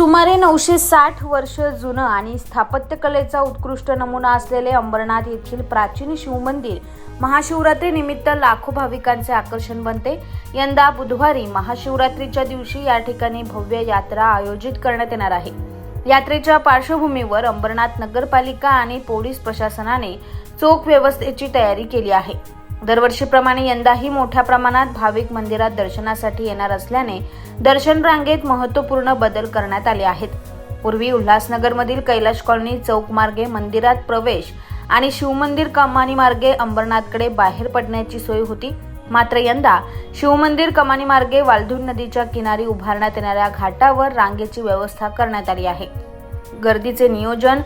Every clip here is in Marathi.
सुमारे नऊशे साठ वर्ष जुनं आणि स्थापत्यकलेचा उत्कृष्ट नमुना असलेले अंबरनाथ येथील प्राचीन शिवमंदिर महाशिवरात्रीनिमित्त लाखो भाविकांचे आकर्षण बनते. यंदा बुधवारी महाशिवरात्रीच्या दिवशी या ठिकाणी भव्य यात्रा आयोजित करण्यात येणार आहे. यात्रेच्या पार्श्वभूमीवर अंबरनाथ नगरपालिका आणि पोलीस प्रशासनाने चोख व्यवस्थेची तयारी केली आहे. दरवर्षीप्रमाणे यंदाही मोठ्या प्रमाणात भाविक मंदिरात दर्शनासाठी येणार असल्याने दर्शन रांगेत महत्त्वपूर्ण बदल करण्यात आले आहेत. पूर्वी उल्हासनगरमधील कैलाश कॉलनी चौक मार्गे मंदिरात प्रवेश आणि शिवमंदिर कमानी मार्गे अंबरनाथकडे बाहेर पडण्याची सोय होती. मात्र यंदा शिवमंदिर कमानी मार्गे वालधून नदीच्या किनारी उभारण्यात येणाऱ्या घाटावर रांगेची व्यवस्था करण्यात आली आहे. गर्दीचे नियोजन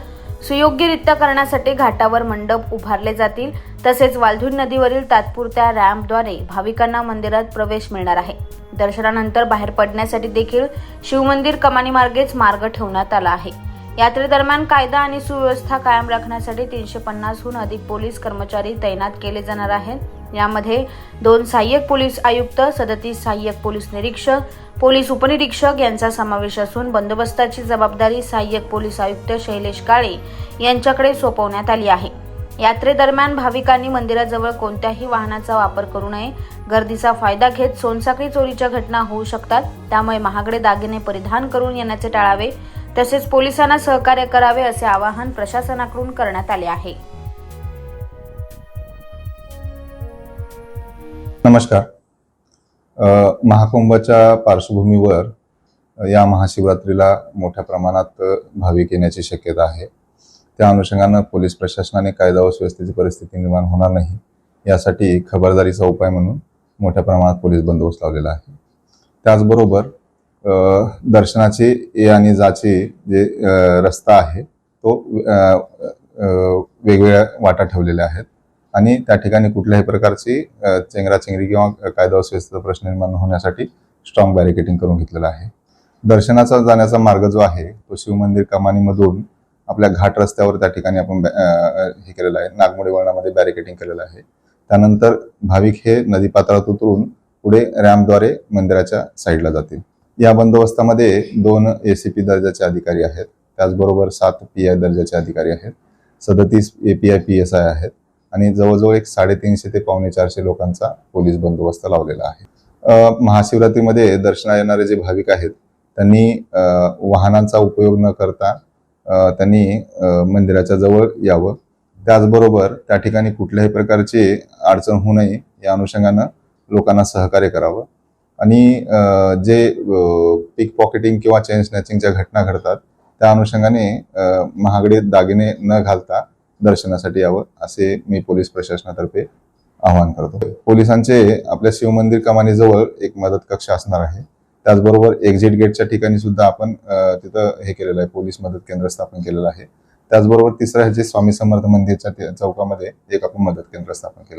सुयोग्यरित्या करण्यासाठी घाटावर मंडप उभारले जातील. तसेच वालधून नदीवरील तात्पुरत्या रॅम्पद्वारे भाविकांना मंदिरात प्रवेश मिळणार आहे. दर्शनानंतर बाहेर पडण्यासाठी देखील शिवमंदिर कमानी मार्गेच मार्ग ठेवण्यात आला आहे. यात्रेदरम्यान कायदा आणि सुव्यवस्था कायम राखण्यासाठी तीनशे पन्नासहून अधिक पोलीस कर्मचारी तैनात केले जाणार आहेत. यामध्ये दोन सहाय्यक पोलीस आयुक्त सदतीस सहाय्यक पोलीस निरीक्षक पोलीस उपनिरीक्षक यांचा समावेश असून बंदोबस्ताची जबाबदारी सहाय्यक पोलीस आयुक्त शैलेश काळे यांच्याकडे सोपवण्यात आली आहे. यात्रेदरम्यान भाविकांनी मंदिराजवळ कोणत्याही वाहनाचा वापर करू नये. गर्दीचा फायदा घेत सोनसाखळी चोरीच्या घटना होऊ शकतात. त्यामुळे महागडे दागिने परिधान करून येण्याचे टाळावे. तसेच पोलिसांना सहकार्य करावे असे आवाहन प्रशासनाकडून करण्यात आले आहे. नमस्कार. महाकुंभाच्या पार्श्वभूमीवर या महाशिवरात्रीला मोठ्या प्रमाणात भाविक येण्याची शक्यता आहे. त्या अनुषंगानं पोलीस प्रशासनाने कायदा व सुव्यवस्थेची परिस्थिती निर्माण होणार नाही यासाठी खबरदारीचा उपाय म्हणून मोठ्या प्रमाणात पोलीस बंदोबस्त लावलेला आहे. त्याचबरोबर दर्शनाची ये आणि जाचे जे रस्ता आहे तो वेगवेगळ्या वाटा ठेवलेल्या आहेत. आणि त्या ठिकाणी कुठल्याही प्रकारची चेंगराचेंगरी किंवा कायदा व सुव्यवस्थेचा प्रश्न निर्माण होण्यासाठी स्ट्रॉंग बॅरिकेटिंग करून घेतलेलं आहे. दर्शनाचा जाण्याचा मार्ग जो आहे तो शिवमंदिर कमानीमधून आपल्या घाट रस्त्यावर त्या ठिकाणी आपण बॅ- हे केलेलं आहे. नागमोडी वळणामध्ये बॅरिकेटिंग केलेलं आहे. त्यानंतर भाविक हे नदीपात्रात उतरून पुढे रॅम्पद्वारे मंदिराच्या साईडला जातील. या बंदोबस्तामध्ये दोन ए सी पी दर्जाचे अधिकारी आहेत. त्याचबरोबर सात पी आय दर्जाचे अधिकारी आहेत. सदतीस A P I P S I आहेत. आणि जवळजवळ एक साडेतीनशे ते पावणे चारशे लोकांचा पोलीस बंदोबस्त लावलेला आहे. महाशिवरात्रीमध्ये दर्शनाला येणारे जे भाविक आहेत त्यांनी वाहनांचा उपयोग न करता त्यांनी मंदिराच्या जवळ यावं. त्याचबरोबर त्या ठिकाणी कुठल्याही प्रकारची अडचण होऊ नये या अनुषंगानं लोकांना सहकार्य करावं. आणि जे पिक पॉकेटिंग किंवा चेन स्नॅचिंगच्या घटना घडतात त्या अनुषंगाने महागडे दागिने न घालता दर्शनासाठी यावं असे मी पोलीस प्रशासनातर्फे आवाहन करतो. पोलिसांचे आपल्या शिवमंदिर कमानीजवळ एक मदत कक्ष असणार आहे. त्याचबरोबर एक्झिट गेटच्या ठिकाणी सुद्धा आपण तिथं हे केलेलं आहे पोलीस मदत केंद्र स्थापन केलेलं आहे. त्याचबरोबर तिसरं जे स्वामी समर्थ मंदिरच्या चौकामध्ये एक आपण मदत केंद्र स्थापन केलं.